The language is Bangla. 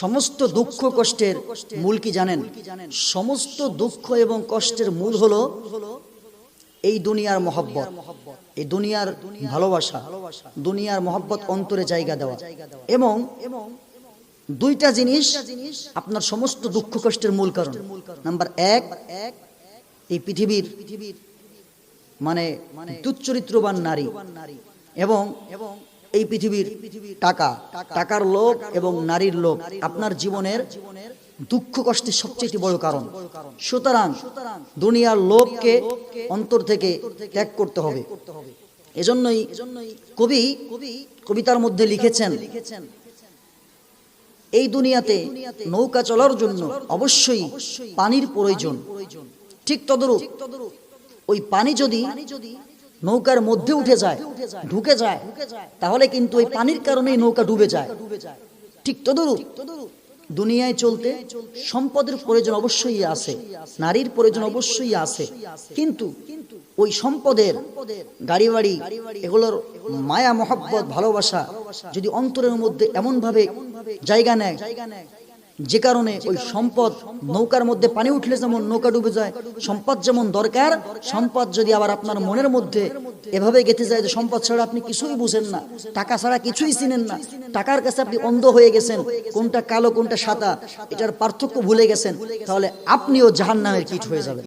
সমস্ত দুঃখ কষ্টের মূল কি জানেন? সমস্ত দুঃখ এবং কষ্টের মূল হলো এই দুনিয়ার মহব্বত। এই দুনিয়ার ভালোবাসা, দুনিয়ার মহব্বত অন্তরে জায়গা দেওয়া। এবং দুইটা জিনিস আপনার সমস্ত দুঃখ কষ্টের মূল কারণ। নাম্বার এক, এই পৃথিবীর মানে দুচ্চরিত্রবান নারী। এবং এই পৃথিবীর টাকা, টাকার লোভ এবং নারীর লোভ আপনার জীবনের দুঃখ কষ্টের সবচেয়ে বড় কারণ। সুতরাং দুনিয়ার লোভকে অন্তর থেকে ত্যাগ করতে হবে। এজন্যই কবি কবিতার মধ্যে লিখেছেন, এই দুনিয়াতে নৌকা চলার জন্য অবশ্যই পানির প্রয়োজন। ঠিক তদরূপ, ওই পানি যদি নৌকার মধ্যে উঠে যায়, ঢুকে যায়। তাহলে কিন্তু ওই পানির কারণেই নৌকা ডুবে যায়। ঠিক তদরূপ দুনিয়ায় চলতে সম্পদের প্রয়োজন অবশ্যই আছে, নারীর প্রয়োজন অবশ্যই আছে। কিন্তু ওই সম্পদের গাড়ি বাড়ি এগুলোর মায়া, মহব্বত, ভালোবাসা যদি অন্তরের মধ্যে এমন ভাবে জায়গা নেয় যে কারণে ওই সম্পদ নৌকার মধ্যে পানি উঠলে যেমন নৌকা ডুবে যায়, সম্পদ যেমন দরকার, সম্পদ যদি আবার আপনার মনের মধ্যে এভাবে গেঁথে যায় যে সম্পদ ছাড়া আপনি কিছুই বুঝেন না, টাকা ছাড়া কিছুই চিনেন না, টাকার কাছে আপনি অন্ধ হয়ে গেছেন, কোনটা কালো, কোনটা সাদা, এটার পার্থক্য ভুলে গেছেন, তাহলে আপনিও জাহান নামের কীট হয়ে যাবেন।